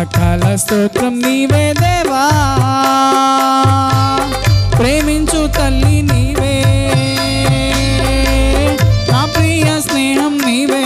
సకల స్తోత్రం నీవే దేవా. ప్రేమించు తల్లి నీవే. నా ప్రియ స్నేహం నీవే.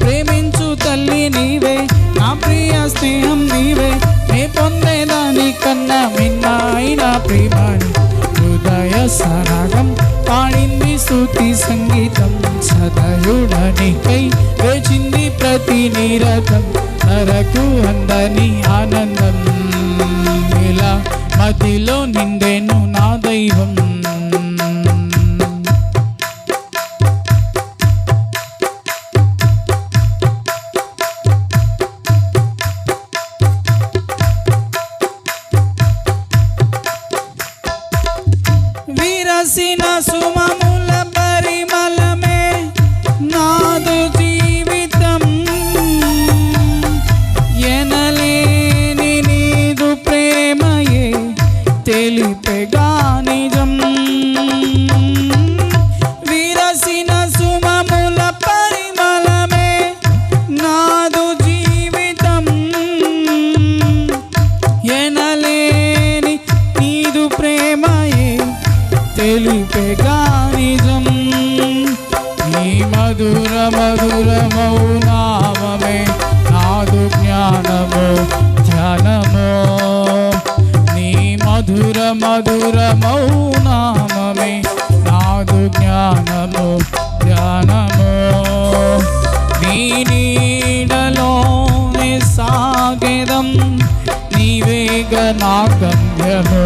ప్రేమించు తల్లి నీవే. నా ప్రియ స్నేహం నీవే. నే పొందేదాని కన్నా మిన్న అయిన ప్రేమాని హృదయ సరాగం పాడిన స్థుతి సంగీతం సదయుడనికై వేచింది ప్రతి నిరతం నరకు అందని ఆనందం. ఇలా మతిలో నిందేను నా దైవం. విరసిన సుమముల తెలిపెగా నిజం విరసిన సుమముల పరిమళమే నాదు జీవితం. ఎనలేని నీదు ప్రేమయే తెలిపెగా నిజం నీ మధుర మధుర మౌనామే నాదు జ్ఞానము ధ్యానము. మధుర మధుర మౌనామే నాదు జ్ఞానము ధ్యానము. నీ నీడలోనే సాగెదం నీవేగ నా గమ్యము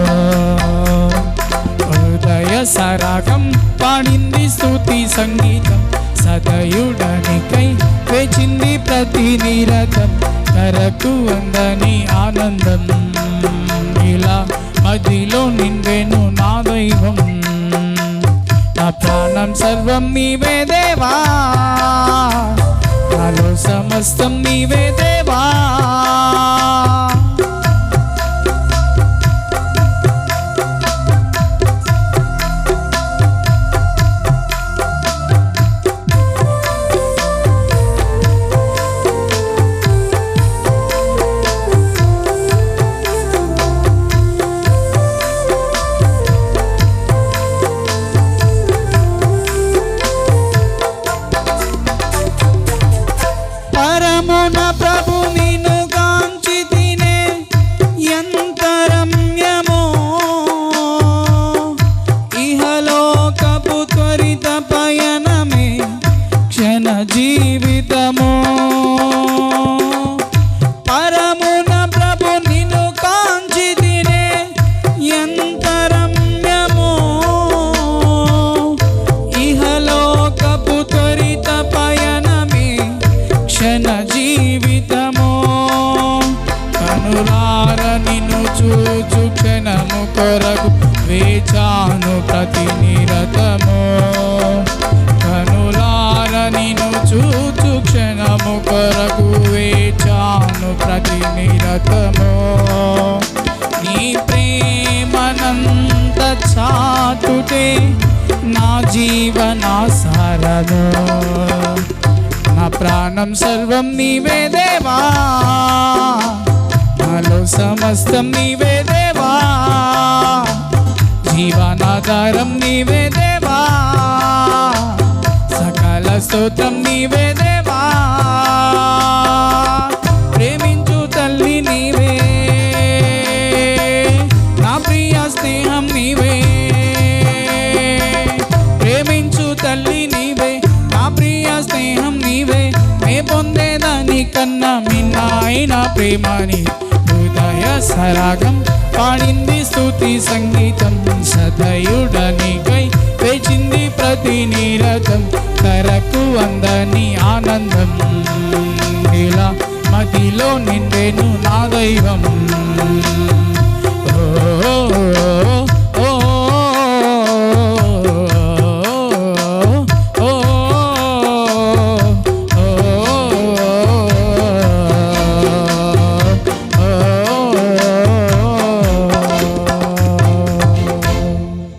హృదయ సరాగం పాడింది స్థుతి సంగీతం సతయుడనికై వేచింది ప్రతి నిరతం కరకు అందని ఆనందం. ఇలా మదిలో నిండెను నా దైవం. నా ప్రాణం సర్వం నీవే దేవా. నాలో సమస్తం నీవే దేవా కొరకు వేచాను ప్రతి నిరతము. కనులార నిను చూచు క్షణము కొరకు వేచాను ప్రతి నిరతము. నీ ప్రేమనంత చాటుటే నా జీవన జీవనాసారను నా ప్రాణం సర్వం నీవే దేవా. నాలో సమస్తం నీవే ఆధారం నీవే దేవా. సకల స్తోత్రం నీవే దేవా. ప్రేమించు తల్లి నీవే. నా ప్రియ స్నేహం నీవే. ప్రేమించు తల్లి నీవే. నా ప్రియ స్నేహం నీవే. మే పొందేదాని కన్నా ప్రేమ నీవే. ఘననాయ సరాగం. పాడింది స్థుతి సంగీతం. సదయుడని కై వేచింది ప్రతి నిరతం తరకు అందని ఆనందం. ఇలా మదిలో నిండేను నా దైవం. ఓ